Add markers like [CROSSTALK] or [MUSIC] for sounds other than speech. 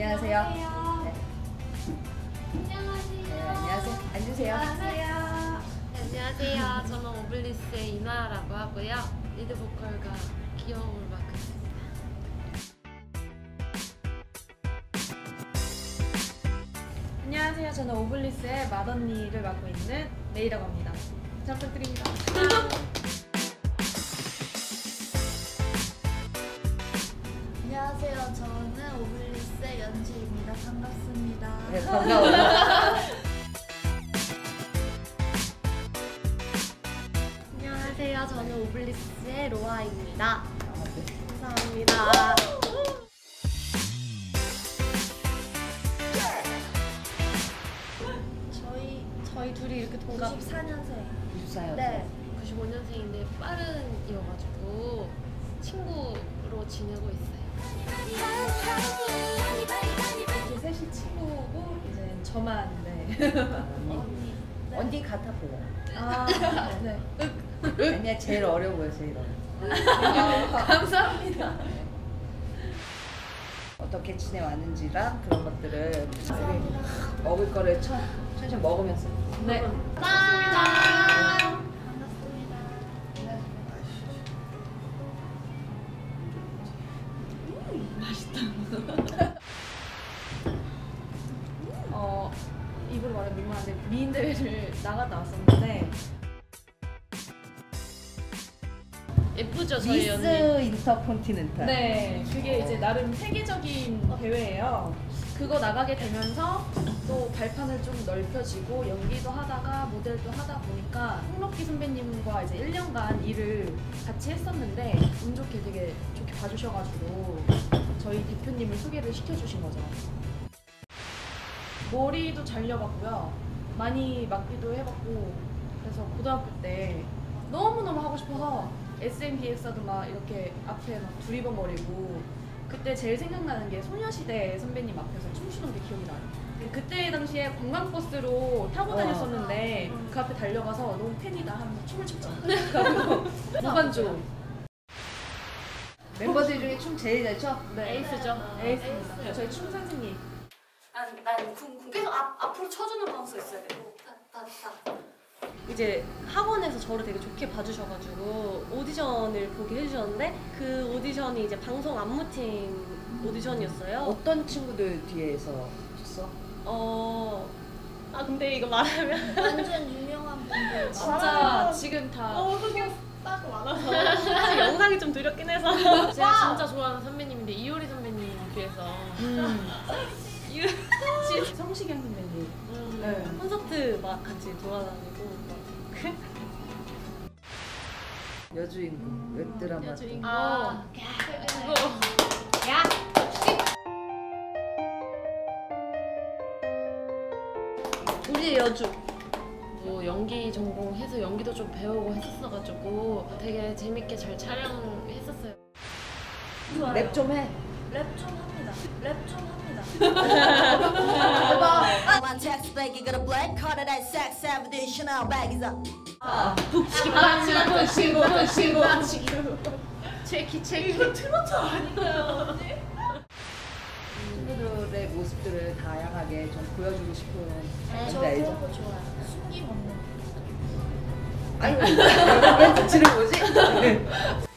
안녕하세요. 네. 네, 안녕하세요. 앉으세요. 안녕하세요. 저는 오블리스의 이나라고 하고요. 리드 보컬과 귀여움을 맡고 있습니다. 안녕하세요. 저는 오블리스의 맏언니를 맡고 있는 메이라고 합니다. 잘 부탁드립니다. 안녕하세요. 저는 오블리스의 연지입니다. 반갑습니다. 네, 반가워요. 안녕하세요. 저는 오블리스의 로아입니다. 감사합니다. 저희 저희 둘이 이렇게 동갑 94년생. 94년. 네. 95년생인데 빠른이어가지고 친구로 지내고 있어요. 이렇게 셋이 친구고 이제 저만 네. 언니. 같아 보여. 아, 네. 아니야, 제일 어려 보여, 제일 어려. 감사합니다. 어떻게 지내왔는지랑 그런 것들을 먹을 거를 천, 천천히 먹으면서. 네. 반 미인 대회를 나갔다 왔었는데 예쁘죠 저희 미스 언니. 인터콘티넨탈. 네, 그게 이제 나름 세계적인 대회예요. 그거 나가게 되면서 또 발판을 좀 넓혀지고 연기도 하다가 모델도 하다 보니까 홍록기 선배님과 이제 1년간 일을 같이 했었는데 운 좋게 되게 좋게 봐주셔가지고 저희 대표님을 소개를 시켜주신 거죠. 머리도 잘려봤고요. 많이 맡기도 해봤고 그래서 고등학교 때 너무너무 하고 싶어서 SMDX도 막 이렇게 앞에 막 두리번거리고 그때 제일 생각나는 게 소녀시대 선배님 앞에서 춤추는 게 기억이 나요. 그때 당시에 관광버스로 타고 와. 다녔었는데 그 앞에 달려가서 너무 팬이다 하면서 춤을 췄죠. [LAUGHS] 그래서 무반주. 멤버들 중에 춤 제일 잘 춰? 네. 에이스죠. 에이스입니다. 저희 춤 선생님. 난, 난 궁, 궁 계속 앞, 앞으로 쳐주는 방수 있어야 되고. 딱. 이제 학원에서 저를 되게 좋게 봐주셔가지고 오디션을 보게 해주셨는데 그 오디션이 이제 방송 안무팀 오디션이었어요. 어떤 친구들 뒤에서 췄어? 어. 아 근데 이거 말하면 [LAUGHS] 완전 유명한 분들. 진짜 지금 다어 신경 딱 많아서 사실 영상이 좀 두렵긴 해서 제가 진짜 좋아하는 선배님인데 이효리 선배님 뒤에서 음. [LAUGHS] 성시경 선배님. 음, 네. 콘서트 막 같이 돌아다니고 막 [LAUGHS] 여주인공, 웹드라마. 여주인공. 아, 그거 우리의 여주 뭐 연기 전공해서 연기도 좀 배우고 했었어가지고 되게 재밌게 잘 촬영했었어요. 랩 좀 해. 랩 좀 합니다. 랩 좀 합니다. My text bag, you got a black card of that sex savage Chanel bag is up. 체키 체키. 친구들의 모습들을 다양하게 좀 보여주고 싶은 저? 그런 거 좋아요. 숨김 없는. 아니, 왜 지는 뭐지? [LAUGHS]